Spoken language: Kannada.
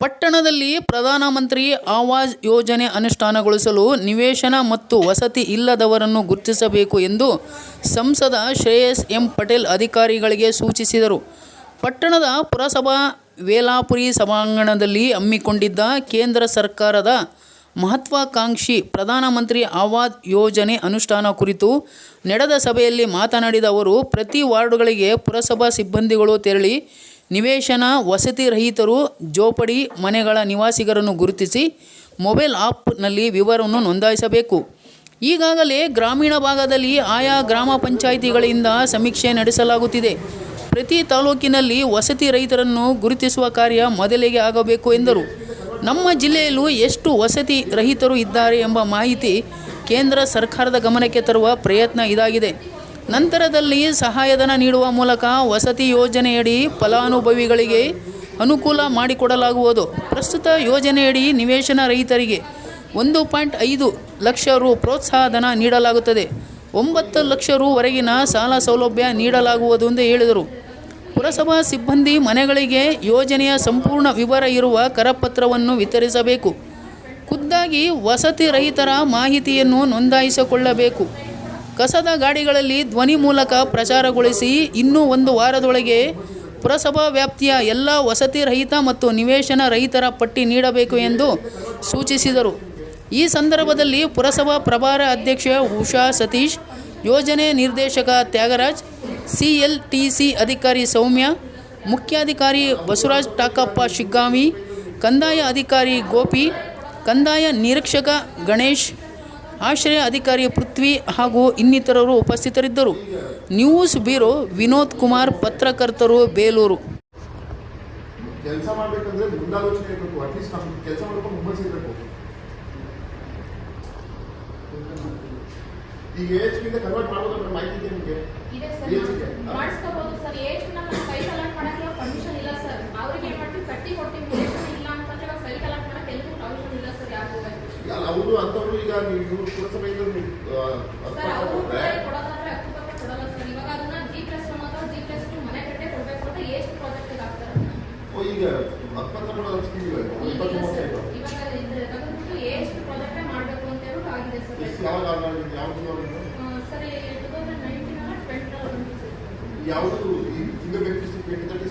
ಪಟ್ಟಣದಲ್ಲಿ ಪ್ರಧಾನಮಂತ್ರಿ ಆವಾಜ್ ಯೋಜನೆ ಅನುಷ್ಠಾನಗೊಳಿಸಲು ನಿವೇಶನ ಮತ್ತು ವಸತಿ ಇಲ್ಲದವರನ್ನು ಗುರುತಿಸಬೇಕು ಎಂದು ಸಂಸದ ಶ್ರೇಯಸ್ ಎಂ ಪಟೇಲ್ ಅಧಿಕಾರಿಗಳಿಗೆ ಸೂಚಿಸಿದರು. ಪಟ್ಟಣದ ಪುರಸಭಾ ವೇಲಾಪುರಿ ಸಭಾಂಗಣದಲ್ಲಿ ಹಮ್ಮಿಕೊಂಡಿದ್ದ ಕೇಂದ್ರ ಸರ್ಕಾರದ ಮಹತ್ವಾಕಾಂಕ್ಷಿ ಪ್ರಧಾನಮಂತ್ರಿ ಆವಾಜ್ ಯೋಜನೆ ಅನುಷ್ಠಾನ ಕುರಿತು ನಡೆದ ಸಭೆಯಲ್ಲಿ ಮಾತನಾಡಿದ ಅವರು, ಪ್ರತಿ ವಾರ್ಡುಗಳಿಗೆ ಪುರಸಭಾ ಸಿಬ್ಬಂದಿಗಳು ತೆರಳಿ ನಿವೇಶನ ವಸತಿ ರಹಿತರು ಜೋಪಡಿ ಮನೆಗಳ ನಿವಾಸಿಗರನ್ನು ಗುರುತಿಸಿ ಮೊಬೈಲ್ ಆ್ಯಪ್ನಲ್ಲಿ ವಿವರವನ್ನು ನೋಂದಾಯಿಸಬೇಕು. ಈಗಾಗಲೇ ಗ್ರಾಮೀಣ ಭಾಗದಲ್ಲಿ ಆಯಾ ಗ್ರಾಮ ಪಂಚಾಯಿತಿಗಳಿಂದ ಸಮೀಕ್ಷೆ ನಡೆಸಲಾಗುತ್ತಿದೆ. ಪ್ರತಿ ತಾಲೂಕಿನಲ್ಲಿ ವಸತಿ ರಹಿತರನ್ನು ಗುರುತಿಸುವ ಕಾರ್ಯ ಮೊದಲಿಗೆ ಆಗಬೇಕು ಎಂದರು. ನಮ್ಮ ಜಿಲ್ಲೆಯಲ್ಲೂ ಎಷ್ಟು ವಸತಿ ರಹಿತರು ಇದ್ದಾರೆ ಎಂಬ ಮಾಹಿತಿ ಕೇಂದ್ರ ಸರ್ಕಾರದ ಗಮನಕ್ಕೆ ತರುವ ಪ್ರಯತ್ನ ಇದಾಗಿದೆ. ನಂತರದಲ್ಲಿ ಸಹಾಯಧನ ನೀಡುವ ಮೂಲಕ ವಸತಿ ಯೋಜನೆಯಡಿ ಫಲಾನುಭವಿಗಳಿಗೆ ಅನುಕೂಲ ಮಾಡಿಕೊಡಲಾಗುವುದು. ಪ್ರಸ್ತುತ ಯೋಜನೆಯಡಿ ನಿವೇಶನ ರಹಿತರಿಗೆ ಒಂದು ಪಾಯಿಂಟ್ ಐದು ಲಕ್ಷ ರು ಪ್ರೋತ್ಸಾಹಧನ ನೀಡಲಾಗುತ್ತದೆ. ಒಂಬತ್ತು ಲಕ್ಷ ರುವರೆಗಿನ ಸಾಲ ಸೌಲಭ್ಯ ನೀಡಲಾಗುವುದು ಎಂದು ಹೇಳಿದರು. ಪುರಸಭಾ ಸಿಬ್ಬಂದಿ ಮನೆಗಳಿಗೆ ಯೋಜನೆಯ ಸಂಪೂರ್ಣ ವಿವರ ಇರುವ ಕರಪತ್ರವನ್ನು ವಿತರಿಸಬೇಕು. ಖುದ್ದಾಗಿ ವಸತಿ ರಹಿತರ ಮಾಹಿತಿಯನ್ನು ನೋಂದಾಯಿಸಿಕೊಳ್ಳಬೇಕು. ಕಸದ ಗಾಡಿಗಳಲ್ಲಿ ಧ್ವನಿ ಮೂಲಕ ಪ್ರಚಾರಗೊಳಿಸಿ ಇನ್ನೂ ಒಂದು ವಾರದೊಳಗೆ ಪುರಸಭಾ ವ್ಯಾಪ್ತಿಯ ಎಲ್ಲ ವಸತಿ ರಹಿತ ಮತ್ತು ನಿವೇಶನ ರಹಿತರ ಪಟ್ಟಿ ನೀಡಬೇಕು ಎಂದು ಸೂಚಿಸಿದರು. ಈ ಸಂದರ್ಭದಲ್ಲಿ ಪುರಸಭಾ ಪ್ರಭಾರ ಅಧ್ಯಕ್ಷ ಉಷಾ ಸತೀಶ್, ಯೋಜನೆ ನಿರ್ದೇಶಕ ತ್ಯಾಗರಾಜ್, ಸಿಎಲ್ಟಿಸಿ ಅಧಿಕಾರಿ ಸೌಮ್ಯ, ಮುಖ್ಯಾಧಿಕಾರಿ ಬಸವರಾಜ್ ಟಾಕಪ್ಪ ಶಿಗ್ಗಾಮಿ, ಕಂದಾಯ ಅಧಿಕಾರಿ ಗೋಪಿ, ಕಂದಾಯ ನಿರೀಕ್ಷಕ ಗಣೇಶ್ ಆಶ್ರಯ ಅಧಿಕಾರಿ ಪೃಥ್ವಿ ಹಾಗೂ ಇನ್ನಿತರರು ಉಪಸ್ಥಿತರಿದ್ದರು. ನ್ಯೂಸ್ ಬ್ಯೂರೋ ವಿನೋದ್ ಕುಮಾರ್ ಪತ್ರಕರ್ತರು ಬೇಲೂರು. ಕೆಲಸ ಮಾಡಬೇಕಂದ್ರೆ ಮುಂದಾಲೋಚನೆ ಇರಬೇಕು. ಅಟ್ಲೀಸ್ಟ್ ನಾವು ಕೆಲಸ ಮಾಡ್ಬೇಕು ಹುಮ್ಮಸ್ ಇರಬೇಕು. ಈಗ ಏಜ್ ಪಿಂದ ಕನ್ವರ್ಟ್ ಮಾಡ್ಬೋದು ಅನ್ನೋ ಮಾಹಿತಿ ಇದೆ ನಿಮಗೆ? ಇದೆ ಸರ್ ಮಾಡಿಸ್ಕೋಬಹುದು ಸರ್. ಏಜ್ ನಮ್ಮ ಕೈ ಅಲಾಟ್ ಮಾಡಕ್ಕೆ ಪರ್ಮಿಷನ್ ಇಲ್ಲ ಸರ್. ಅವ್ರಿಗೆ ಏನ್ ಮಾಡ್ತೀವಿ? ಕಟ್ಟಿ ಕೊಡ್ತೀವಿ. ಅಂತ ಅಂತವ್ರು ಈಗ ನೀವು ಓ, ಈಗ ಸ್ಕೀಮ್ ಇದೆ ಇಪ್ಪತ್ತು ಮೂವತ್ತು ಇದೆ. ಇದು ಯಾವಾಗ ಆಗಿದೆ? ಯಾವ್ದು ಯಾವ್ದು? Finger benefit